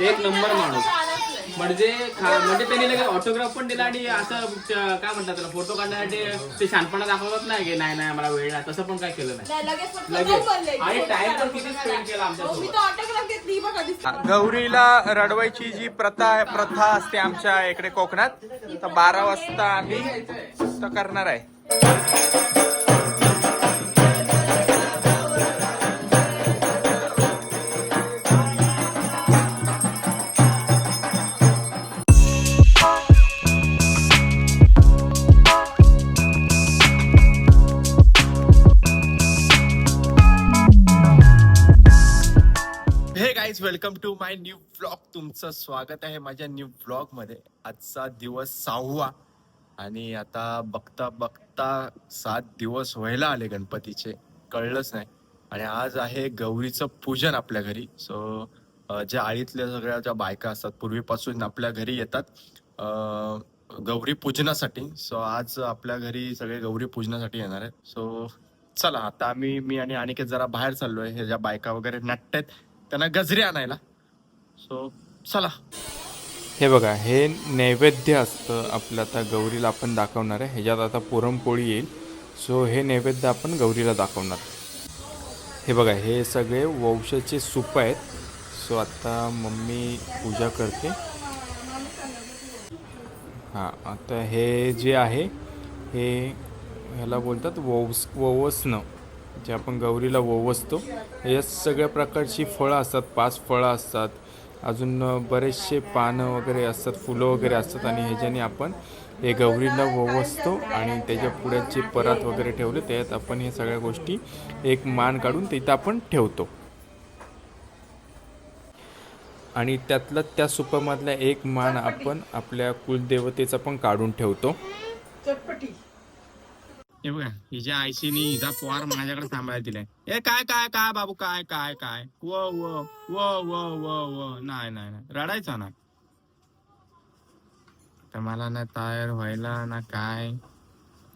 एक नंबर माणूस म्हणजे खा- म्हणजे त्यांनी लगेच ऑटोग्राफ पण दिला आणि असं च- काय म्हणतात त्याला फोटो काढण्यासाठी ते शानपणा दाखवतात नाही की नाही नाही मला वेळ नाही तसं पण काय केलं नाही नाही, लगेच. आणि time पण किती spend. केला आमच्यासोबत. मी तर ऑटोग्राफ घेतली बघा दिसते. गौरीला रडवायची जी प्रथा आहे प्रथा असते आमच्या इकडे कोकणात तर बारा वाजता आम्ही तर करणार आहे welcome to my new blog तुमचं स्वागत आहे माझ्या न्यू ब्लॉगमध्ये. आजचा दिवस सहावा आणि आता बघता बघता सात दिवस व्हायला आले गणपतीचे. कळलंच नाही. आणि आज आहे गौरीचं पूजन आपल्या घरी. सो ज्या आळीतल्या सगळ्या ज्या बायका असतात पूर्वीपासून आपल्या घरी येतात गौरी पूजनासाठी. सो आज आपल्या घरी सगळे गौरी पूजनासाठी येणार आहेत. सो चला आता आम्ही मी आणि अनिकेत जरा बाहेर चाललोय. हे ज्या बायका वगैरे नाटत त्यांना गजरे आणायला. सो चला. हे बघा हे नैवेद्य असतं आपलं आता गौरीला आपण दाखवणार आहे. ह्याच्यात आता पुरणपोळी येईल. सो हे नैवेद्य आपण गौरीला दाखवणार. हे बघा हे सगळे वंशाचे सूप आहेत. सो आता मम्मी पूजा करते. हां आता हे जे आहे हे ह्याला बोलतात वोवस ववसणं जे आपण गौरीला ओवसतो या सगळ्या प्रकारची फळं असतात पाच फळं असतात. अजून बरेचसे पानं वगैरे असतात फुलं वगैरे असतात आणि ह्याच्याने आपण हे गौरीला ववसतो आणि त्याच्या पुढे जे परात वगैरे ठेवले त्यात आपण हे सगळ्या गोष्टी एक मान काढून तिथं आपण ठेवतो. आणि त्यातला त्या सुपामधला एक मान आपण आपल्या कुलदेवतेचा पण काढून ठेवतो. हे बघा हिच्या आईशीनी हिचा पोहार माझ्याकडे सांभाळायला दिलाय. ए काय काय काय बाबू काय काय काय? व व व व व व. नाही नाही नाही. रडायचा ना. तर मला ना तयार व्हायला ना काय?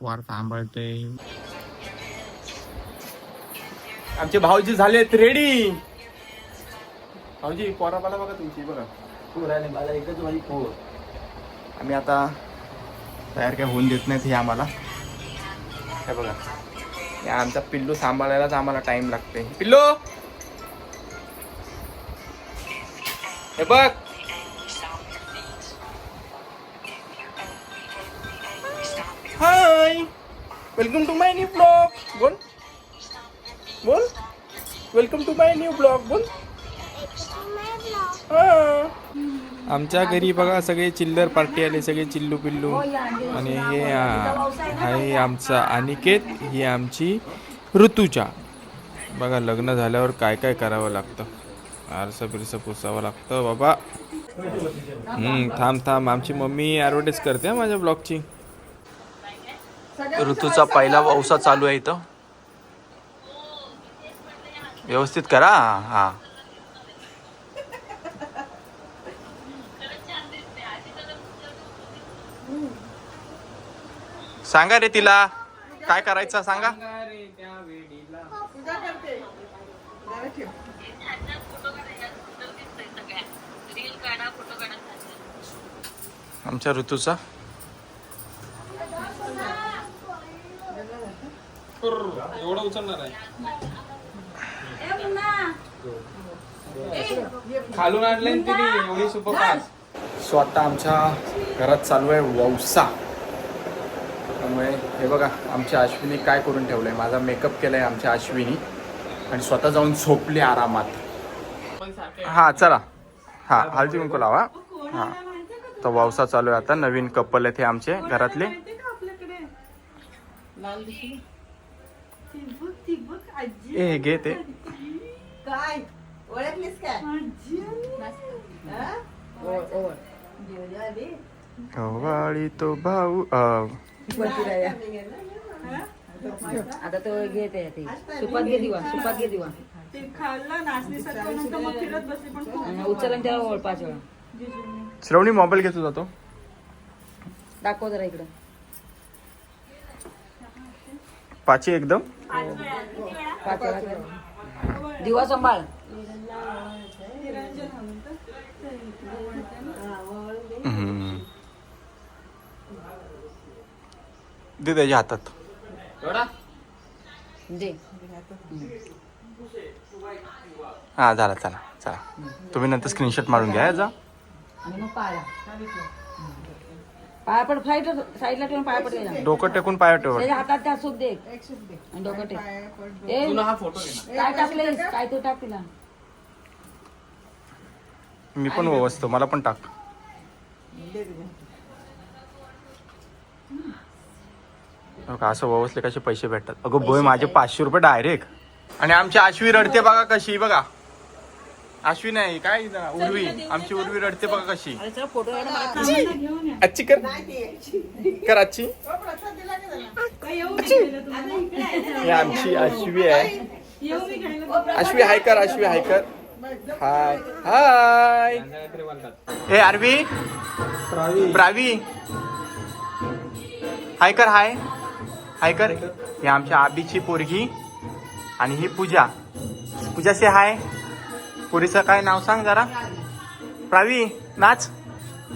पोहार सांभाळते. आमचे भाऊजी झालेत रेडी भाऊजी पोराबाला बघा तुमची बघा मला एकच माझी पोर. आम्ही आता तयार काय होऊन देत नाहीत हे आम्हाला. हे बघा. हे आमचा पिल्लू सांभाळायलाच आम्हाला टाइम लागते पिल्लू! हे बघ. Hi welcome to my new blog बोल. बोल. Welcome to my new blog बोल. हा आमच्या घरी बघा सगळे चिल्लर पार्टी आले सगळे चिल्लू पिल्लू. आणि हे आहे आमचा अनिकेत ही आमची ऋतूच्या बघा लग्न झाल्यावर काय काय करावं लागतं. आरसा बिरसं पुसावं लागतं बाबा. हम्म, थांब थांब. आमची मम्मी ॲडव्हर्टाईज करते माझ्या ब्लॉगची. ऋतूचा पहिला पावसा चालू आहे इथं. व्यवस्थित करा हा. सांगा रे तिला. काय करायचं सांगा. आमच्या ऋतूचा. एवढं उचलणार आहे खालून आणले तिने एवढी सुपर फास्ट सो आता आमच्या घरात चालू आहे वौसा. त्यामुळे हे बघा आमच्या अश्विनी काय करून ठेवलंय? माझा मेकअप केलाय आमच्या अश्विनी. आणि स्वतः जाऊन झोपली आरामात. हा चला. हा हळदी कुंकू लावा. हा. तर वौसा चालू आहे आता. नवीन कपल आहेत हे आमचे घरातले. ती ती ए हे घे ते. काय? ओळखलीस काय? हा? तो भाऊ आता तो घेते ती. सुपात घे दिवा सुपात घे दिवा. ती खाल्लं नाचणीसारखं नंतर मग फिरत बसली पण खूप आणि उचल आणि त्याला ओळ पाच वेळा. श्रवणी मोबाईल घेतो जातो. दाखव जरा इकडं. पाची एकदम. पाच वेळा. दिवा सांभाळ निरंजन म्हणून तर हम्म. दे त्याच्या हातात. एवढा? दे. हा झाला चला चला. तुम्ही नंतर स्क्रीनशॉट मारून घ्या जा. आणि मग पाया. पाया पड फ्लाईट साईडला ठेवून पाया डोकं टेकून पाय ठेवा. त्याच्या हातात त्या सूप दे. आणि डोकं टेक. ए तुला हा फोटो घे ना. काय टाकलेस काय तू टाक तिला? मी पण व्यवस्थित मला पण टाक. का, असं व्यवस्थित कसे पैसे भेटतात? अगं बोय माझे पाचशे रुपये डायरेक्ट आणि आमची आश्वी रडते बघा कशी बघा. आश्वी नाही काय? उर्वी. आमची उर्वी रडते बघा कशी. आजची कर. कर आजची ही आमची आश्वी आहे. आश्वी हाय कर आश्वी हाय कर. हाय. हाय. ए आरवी. प्रावी. हाय कर हाय. हाय कर ही आमच्या आबीची पोरगी आणि ही पूजा. पूजा से हाय पुरीचं काय नाव सांग जरा. प्रावी नाच.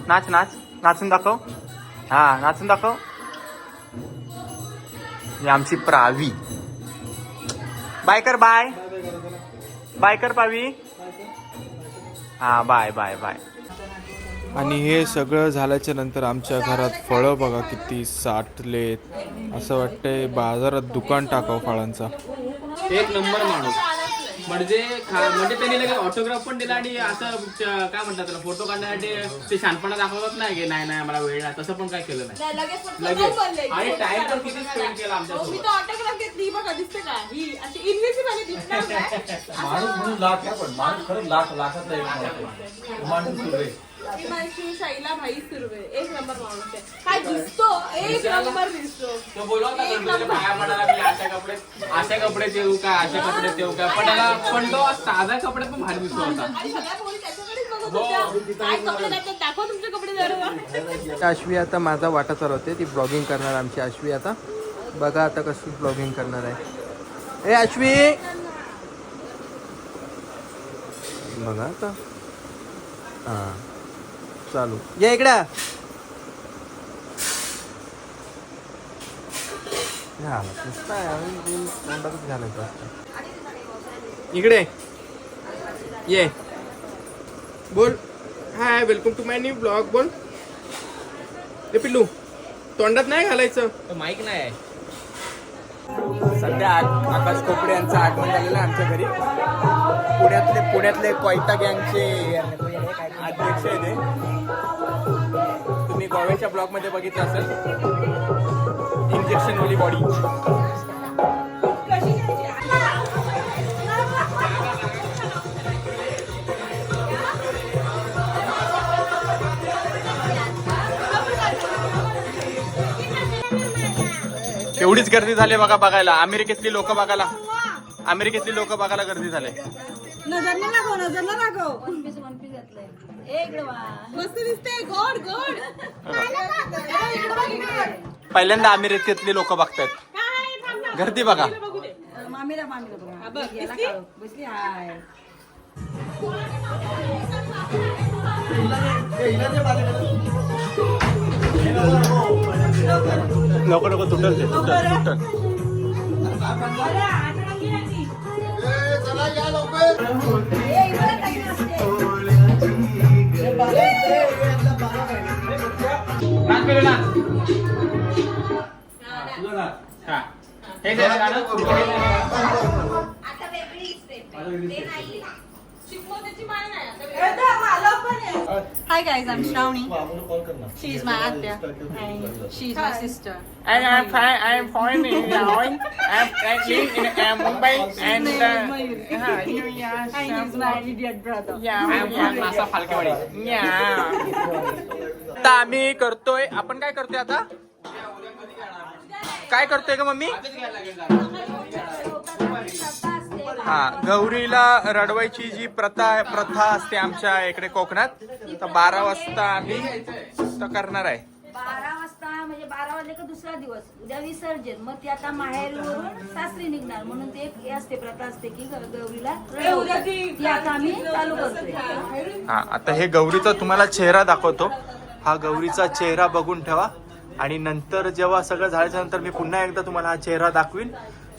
नाच नाच. नाचून दाखव. हा नाचून दाखव. ही आमची प्रावी. बाय कर बाय बाय कर प्रावी. हा बाय बाय बाय आणि हे सगळं झाल्याच्यानंतर आमच्या घरात फळं बघा किती साठलेत असं वाटतंय बाजारात दुकान टाकावं फळांचा. एक नंबर माणूस. म्हणजे म्हणजे त्यांनी लगेच ऑटोग्राफ पण दिला आणि असं काय म्हणतात त्याला फोटो काढण्यासाठी ते शानपणा दाखवत नाही की नाही नाही मला वेळ नाही. तसं पण काय केलं नाही. लगेच. आणि टाइम पण किती स्पेंड केला तर ऑटोग्राफ घेतली बघा दिसते का? ही अशी इन्व्हिजिबल दिसणार काय माणूस म्हणून लाख आहे पण माणूस खरंच लाख लाखातला एक माणूस आहे. माणूस सुरे ही माझी शैला भाई सुर्वे. एक नंबर माणूस आहे. काय दिसतो? एक नंबर दिसतो. तो बोलला होता एक गणपतीला नंबर. पाया पडायला मी अशा कपडे अशा कपडे येऊ का अशा कपडे येऊ का? पण त्याला पण तो साधा कपडे पण भारी दिसतो होता. आणि सगळ्या पोरी त्याच्याकडेच बघत होत्या. काय कपडे घातले दाखव तुमचे कपडे जरा. अश्वी आता माझा वाटा चालवते. ती ब्लॉगिंग करणार आमची अश्वी आता. बघा आता कसं ब्लॉगिंग करणार आहे. ए अश्वी! बघा आता. हां. चालू. या इकडं. इकडे. ये. बोल. Hi welcome to my new blog बोल. ते पिल्लू तोंडात नाही घालायचं? माईक नाही आहे. सध्या आकाश कोपडे यांचं आगमन झालेलं आहे आमच्या घरी. पुण्यातले पुण्यातले कोयता गँगचे अध्यक्ष आहे ते तुम्ही ब्लॉगमध्ये बघितलं असेल. इंजेक्शन वाली बॉडी एवढीच गर्दी झाली बघा बघायला. अमेरिकेतली लोक बघायला. अमेरिकेतली लोक बघायला गर्दी झाले. नजरला लागो नजरला लागो. वन पीस वन पीस घातलंय. ए इकडे वा. मस्त दिसते गोड गोड. इकडे बघ, इकडे बघ. पहिल्यांदा अमेरिकेतली लोक बघतायत. काय? थांब ना. गर्दी बघा. बघू दे. मामीला मामीला बघा. बघ, याला दिसली? काढू. बसली हाय. नको नको तुटल ते तुटल तुटल. हे. गाणं शिकवण्याची माय नाही आता. Hi guys, I'm Shravani. She is my Atya and she is my sister. And I'm fine. I'm fine in Hanoi. I'm living in uh, Mumbai and uh, uh, New Year. And is my idiot brother. Yeah, yeah, नासा फालकेवाडी yeah. आता आम्ही करतोय आपण काय करतोय आता काय करतोय का मम्मी हा गौरीला रडवायची जी प्रथा प्रथा असते आमच्या इकडे कोकणात तर बारा वाजता आम्ही तर करणार आहे. बारा वाजता म्हणजे बारा वाजले का दुसरा दिवस उद्या विसर्जन मग ती आता माहेरवरून सासरी निघणार म्हणून ते एक हे असते प्रथा असते की ग- गौरीला रडवतात. ती आता आम्ही चालू करतोय. हा आता हे गौरीचा तुम्हाला चेहरा दाखवतो. हा गौरीचा चेहरा बघून ठेवा. आणि नंतर जेव्हा सगळं झाल्याच्यानंतर मी पुन्हा एकदा तुम्हाला हा चेहरा दाखवीन.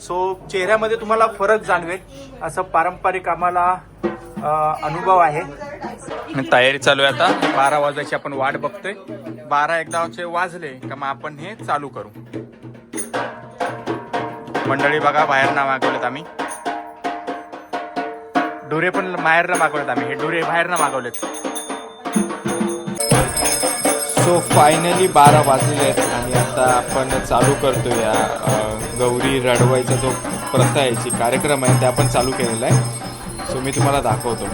सो चेहऱ्यामध्ये तुम्हाला फरक जाणवेल. असं पारंपरिक आम्हाला अनुभव आहे. तयारी चालू आहे आता. बारा वाजायची आपण वाट बघतोय. बारा एकदाचे वाजले का मग आपण हे चालू करू. मंडळी बघा बाहेर ना मागवलेत आम्ही. डोरे पण बाहेरनं मागवलेत आम्ही. हे डोरे बाहेरनं मागवलेत. सो फायनली बारा वाजलेले आहेत आणि आता आपण चालू करतो या गौरी रडवायचा जो प्रथा आहे जी कार्यक्रम आहे ते आपण चालू केलेला आहे. सो मी तुम्हाला दाखवतो.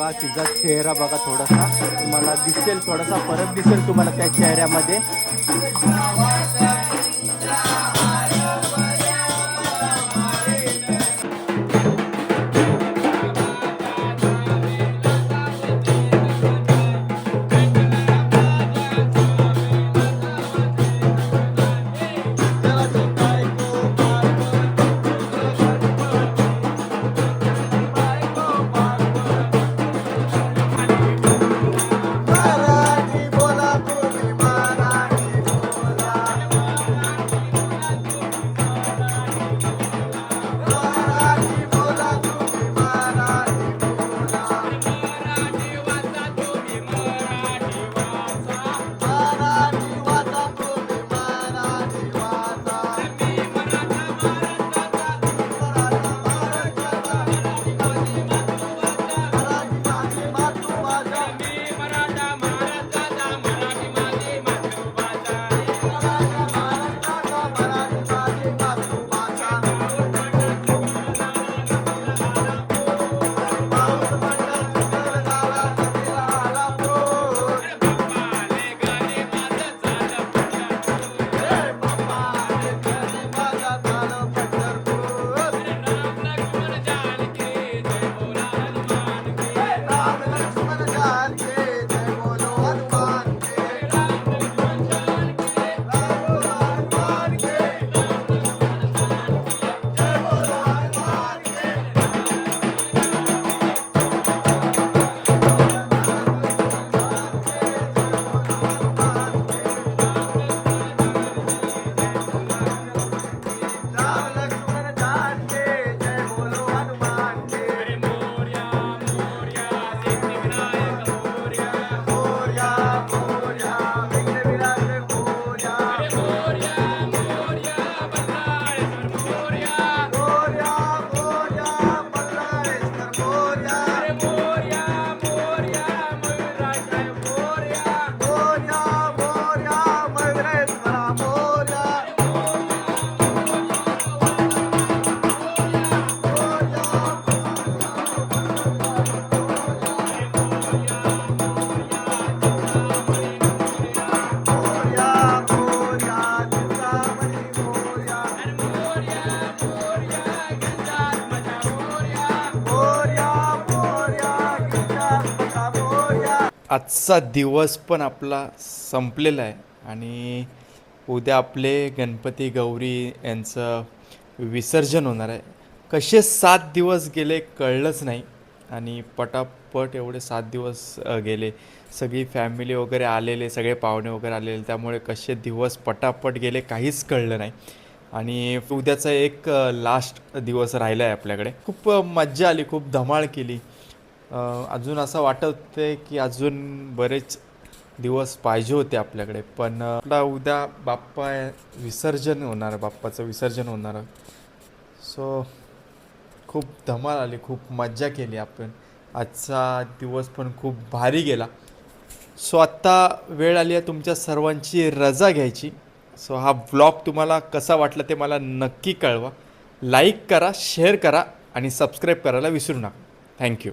बघा तिचा चेहरा बघा थोडासा. तुम्हाला दिसेल थोडासा फरक दिसेल तुम्हाला त्या चेहऱ्यामध्ये. आजचा दिवस पण आपला संपलेला आहे. आणि उद्या आपले गणपती गौरी यांचं विसर्जन होणार आहे. कसे सात दिवस गेले कळलंच नाही. आणि पटापट एवढे सात दिवस गेले. सगळी फॅमिली वगैरे आलेले सगळे पाहुणे वगैरे आलेले त्यामुळे कसे दिवस पटापट गेले काहीच कळलं नाही. आणि उद्याचा एक लास्ट दिवस राहिला आहे आपल्याकडे. खूप मज्जा आली खूप धमाळ केली. अजून असं वाटत होते की अजून बरेच दिवस पाहिजे होते आपल्याकडे पण आपला उद्या बाप्पा विसर्जन होणार बाप्पाचं विसर्जन होणार. सो खूप धमाल आली खूप मज्जा केली आपण. आजचा दिवस पण खूप भारी गेला. सो आत्ता वेळ आली आहे तुमच्या सर्वांची रजा घ्यायची. सो हा ब्लॉग तुम्हाला कसा वाटला ते मला नक्की कळवा. लाईक करा शेअर करा आणि सबस्क्राईब करायला विसरू नका. थँक्यू.